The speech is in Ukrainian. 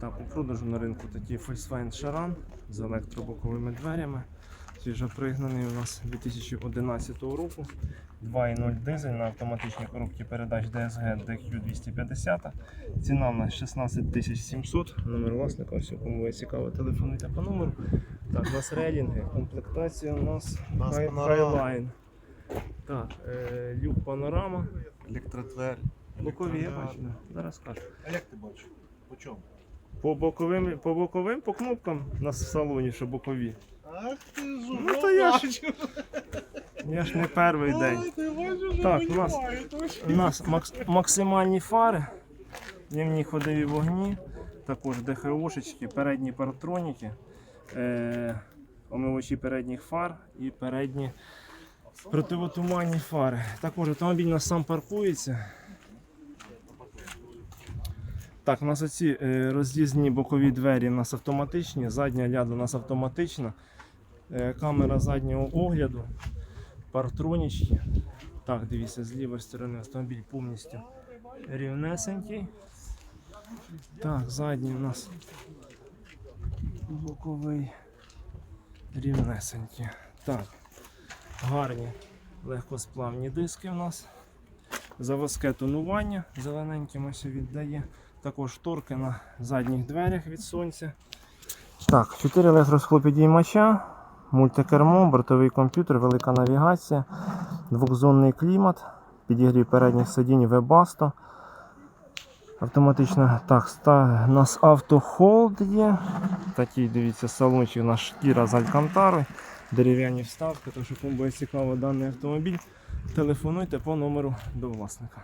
Так, у продажу на ринку такий Volkswagen Charan з електробоковими дверями. Свіжо пригнаний у нас 2011 року. 2.0 дизель на автоматичній коробці передач DSG DQ250. Ціна в нас 16 700. Номер власника, все, кому буде цікаво, телефонуйте по номеру. Так, у нас рейлінги, комплектація у нас Highline. Так, е, люк панорама. Електродвері. Бокові, я бачу. да. Зараз скажу. А як ти бачиш? По чому? По боковим, по боковим, по кнопкам у нас в салоні, що бокові. Ах ти ж Ну, то я ж- Я ж не перший день. ти бачиш, Так, у нас, у нас макс, максимальні фари, дневні ходові вогні, також ДХОшечки, передні паратроніки, е, омивачі передніх фар і передні противотуманні фари. Також автомобіль у нас сам паркується. Так, у нас оці е, роз'їзні бокові двері у нас автоматичні, задня ляда у нас автоматична, е, камера заднього огляду, партронічки. Так, дивіться, з лівої сторони автомобіль повністю рівнесенький. Так, задній у нас боковий рівнесенький. Так, гарні легкосплавні диски у нас. Заводське тонування зелененьким ось віддає. Також шторки на задніх дверях від сонця. Так, 4 електросхлопідіймача, мультикермо, бортовий комп'ютер, велика навігація, двохзонний клімат, підігрів передніх сидінь Webasto. Автоматично так, у нас автохолд є. Такий, дивіться, салончик у нас шкіра з алькантари, дерев'яні вставки. Тож, кому буде цікаво даний автомобіль, телефонуйте по номеру до власника.